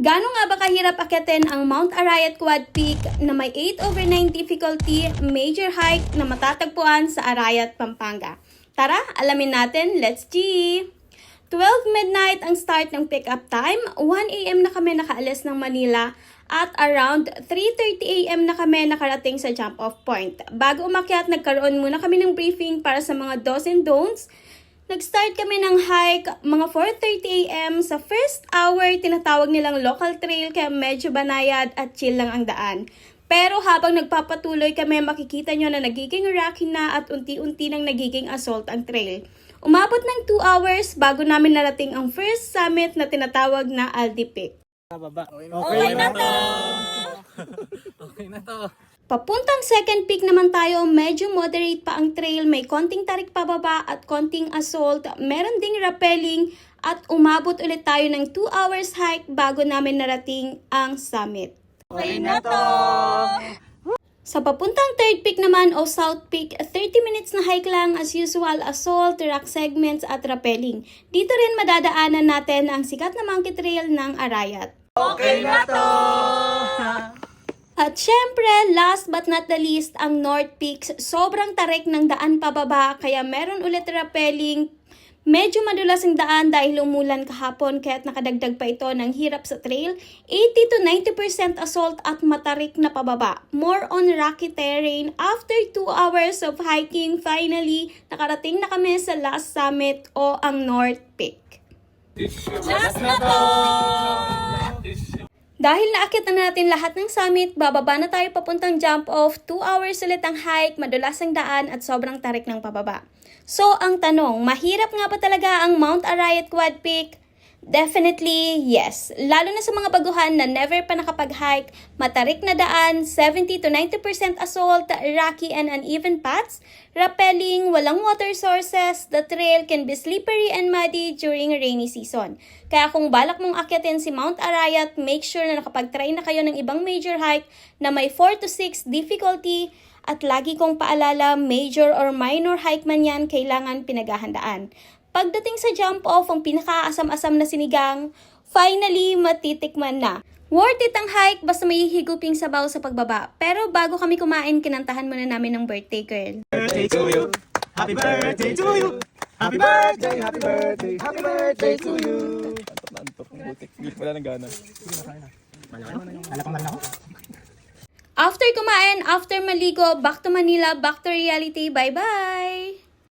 Gaano nga ba kahirap akyatin ang Mount Arayat Quad Peak na may 8 over 9 difficulty major hike na matatagpuan sa Arayat, Pampanga? Tara, alamin natin. Let's G! 12 midnight ang start ng pick-up time. 1 a.m. na kami nakaalis ng Manila at around 3.30 a.m. na kami nakarating sa jump-off point. Bago umakyat, nagkaroon muna kami ng briefing para sa mga do's and don'ts. Nag-start kami ng hike mga 4.30 a.m. Sa first hour, tinatawag nilang local trail kaya medyo banayad at chill lang ang daan. Pero habang nagpapatuloy kami, makikita nyo na nagiging rocky na at unti-unti nang nagiging assault ang trail. Umabot ng 2 hours bago namin narating ang first summit na tinatawag na Aldi Peak. Baba. Okay na to! Okay na to. Papuntang second peak naman tayo, medyo moderate pa ang trail, may konting tarik pababa at konting assault, meron ding rappelling at umabot ulit tayo ng 2 hours hike bago namin narating ang summit. Okay na to. Sa papuntang third peak naman o south peak, 30 minutes na hike lang as usual, assault, rock segments at rappelling. Dito rin madadaanan natin ang sikat na monkey trail ng Arayat. Okay na to. At syempre, last but not the least, ang North Peaks. Sobrang tarik ng daan pababa, kaya meron ulit rappelling. Medyo madulas ang daan dahil umulan kahapon kaya't nakadagdag pa ito ng hirap sa trail. 80 to 90% assault at matarik na pababa. More on rocky terrain. After 2 hours of hiking, finally, nakarating na kami sa last summit o ang North Peak. Dahil naakit na natin lahat ng summit, bababa na tayo papuntang jump off, 2 hours ulit ang hike, madulas ang daan at sobrang tarik ng pababa. So, ang tanong, mahirap nga ba talaga ang Mount Arayat Quad Peak? Definitely, yes. Lalo na sa mga baguhan na never pa nakapag-hike, matarik na daan, 70 to 90% assault, rocky and uneven paths, rappelling, walang water sources, the trail can be slippery and muddy during rainy season. Kaya kung balak mong akyatin si Mount Arayat, make sure na nakapag-try na kayo ng ibang major hike na may 4 to 6 difficulty at lagi kong paalala, major or minor hike man yan, kailangan pinaghahandaan. Pagdating sa jump off, ang pinakaasam-asam na sinigang, finally matitikman na. Worth it ang hike basta may higuping sabaw sa pagbaba. Pero bago kami kumain, kinantahan muna namin ng birthday girl. Birthday to you. Happy birthday to you. Happy birthday, happy birthday, happy birthday to you. Antok ng butik. Wala nang gana. After kumain, after maligo, back to Manila, back to reality. Bye-bye!